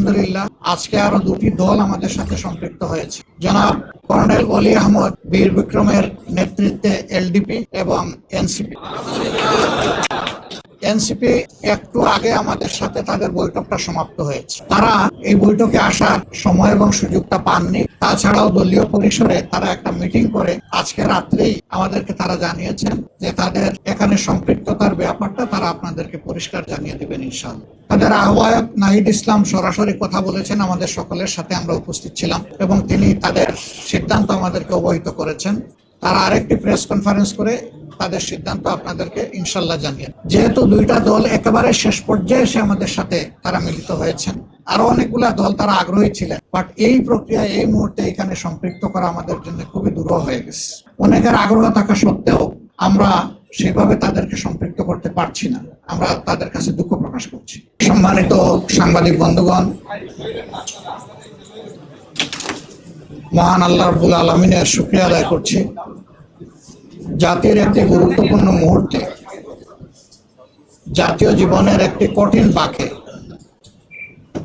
আলহামদুলিল্লাহ, আজকে আরও দুটি দল আমাদের সাথে সম্পৃক্ত হয়েছে। জনাব কর্নেল অলি আহমদ, বীর বিক্রমের নেতৃত্বে এলডিপি এবং এনসিপি। এনসিপি একটু আগে আমাদের সাথে তাদের বৈঠকটা সমাপ্ত হয়েছে। তারা এই বৈঠকে আসার সময় এবং সুযোগটা পাননি। তাছাড়াও দলীয় পরিসরে তারা একটা মিটিং করে আজকে রাত্রেই আমাদেরকে তারা জানিয়েছেন যে তাদের এখানে আপনাদেরকে পরিষ্কার জানিয়ে দেবেন ইনশাআল্লাহ। তাদের আহ্বায়ক নাহিদ ইসলাম সরাসরি কথা বলেছেন, আমাদের সকলের সাথে আমরা উপস্থিত ছিলাম এবং তিনি তাদের সিদ্ধান্ত আমাদেরকে অবহিত করেছেন। তারা আরেকটি প্রেস কনফারেন্স করে তাদের সিদ্ধান্ত আপনাদেরকে ইনশাল্লাহ জানিয়ে যেহেতু দুইটা দল একেবারে শেষ পর্যায়ে এসে আমাদের সাথে তারা মিলিত হয়েছেন, আরও অনেকগুলা দল তারা আগ্রহী ছিলেন। বাট এই প্রক্রিয়া এই মুহূর্তে এখানে সম্পৃক্ত করা আমাদের জন্য খুবই দূর হয়ে গেছে। অনেকের আগ্রহ থাকা সত্ত্বেও আমরা সেভাবে তাদেরকে সম্পৃক্ত করতে পারছি না। আমরা তাদের কাছে দুঃখ প্রকাশ করছি। সম্মানিত সাংবাদিক বন্ধুগণ, মহান আল্লাহ রবুল আলমিনের শুক্রিয়া আদায় করছি। জাতির একটি গুরুত্বপূর্ণ মুহূর্তে, জাতীয় জীবনের একটি কঠিন বাঁকে,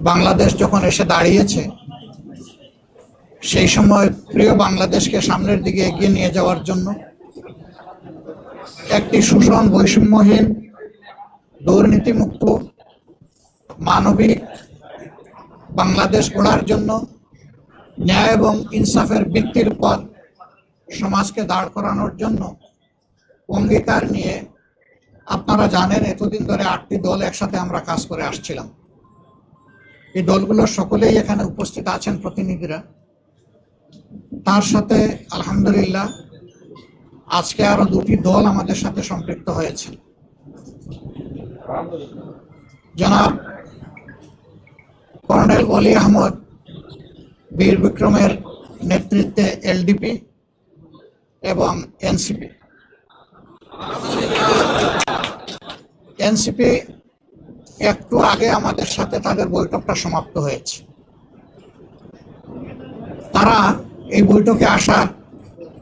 বাংলাদেশ যখন এসে দাঁড়িয়েছে, সেই সময় প্রিয় বাংলাদেশকে সামনের দিকে এগিয়ে নিয়ে যাওয়ার জন্য একটি শোষণ বৈষম্যহীন, দুর্নীতিমুক্ত, মানবিক বাংলাদেশ গড়ার জন্য ন্যায় এবং ইনসাফের বৃত্তির উপর সমাজকে দাঁড় করানোর জন্য অঙ্গীকার নিয়ে আপনারা জানেন, এতদিন ধরে আটটি দল একসাথে আমরা কাজ করে আসছিলাম। এই দলগুলোর সকলেই এখানে উপস্থিত আছেন প্রতিনিধিরা। তার সাথে আলহামদুলিল্লাহ আজকে আরও দুটি দল আমাদের সাথে সম্পৃক্ত হয়েছে। জনাব কর্নেল অলি আহমদ বীর বিক্রমের নেতৃত্বে এলডিপি এবং এনসিপি। এনসিপি একটু আগে আমাদের সাথে তাদের বৈঠকটা সমাপ্ত হয়েছে। তারা এই বৈঠকে আসার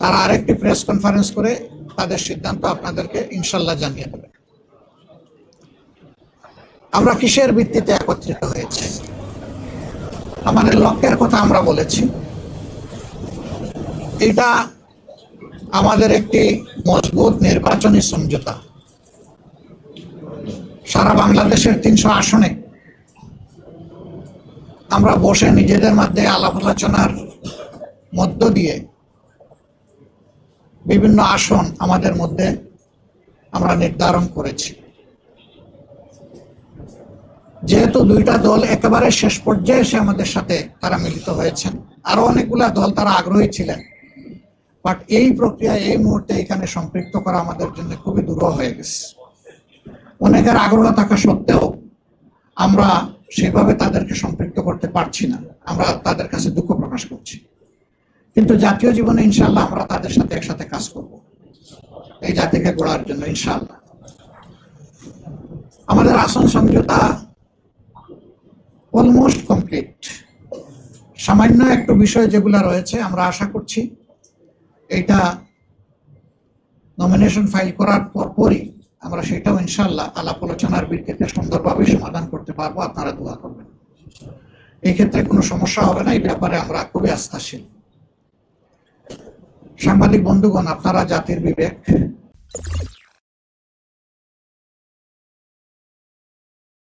তারা আরেকটি প্রেস কনফারেন্স করে তাদের সিদ্ধান্ত আপনাদেরকে ইনশাল্লাহ জানিয়ে দেবে। আমরা কিসের ভিত্তিতে একত্রিত হয়েছে? আমাদের লক্ষ্যের কথা আমরা বলেছি। এটা আমাদের একটি মজবুত নির্বাচনী সমঝোতা। সারা বাংলাদেশের তিনশো আসনে আমরা বসে নিজেদের মধ্যে আলাপ আলোচনার মধ্য দিয়ে বিভিন্ন আসন আমাদের মধ্যে আমরা নির্ধারণ করেছি। যেহেতু দুইটা দল একেবারে শেষ পর্যায়ে এসে আমাদের সাথে তারা মিলিত হয়েছেন, আরও অনেকগুলা দল তারা আগ্রহী ছিলেন। বাট এই প্রক্রিয়া এই মুহূর্তে এখানে সম্পৃক্ত করা আমাদের জন্য খুবই দূর হয়ে গেছে। অনেকের আগ্রহ থাকা সত্ত্বেও আমরা সেভাবে তাদেরকে সম্পৃক্ত করতে পারছি না। আমরা তাদের কাছে দুঃখ প্রকাশ করছি। কিন্তু জাতীয় জীবনে ইনশাল্লাহ আমরা তাদের সাথে একসাথে কাজ করব। এই জাতিকে গড়ার জন্য ইনশাল্লাহ আমাদের আসন সমঝোতা অলমোস্ট কমপ্লিট সামান্য একটু বিষয় যেগুলো রয়েছে আমরা আশা করছি এটা নমিনেশন ফাইল করার পরপরই আমরা সেটাও ইনশাল্লাহ আলাপ আলোচনার ভিত্তিতে সুন্দরভাবে সমাধান করতে পারব, আপনারা দোয়া করবেন। এই ক্ষেত্রে কোনো সমস্যা হবে না, এই ব্যাপারে আমরা খুবই আস্থাশীল। সাংবাদিক বন্ধুগণ আপনারা জাতির বিবেক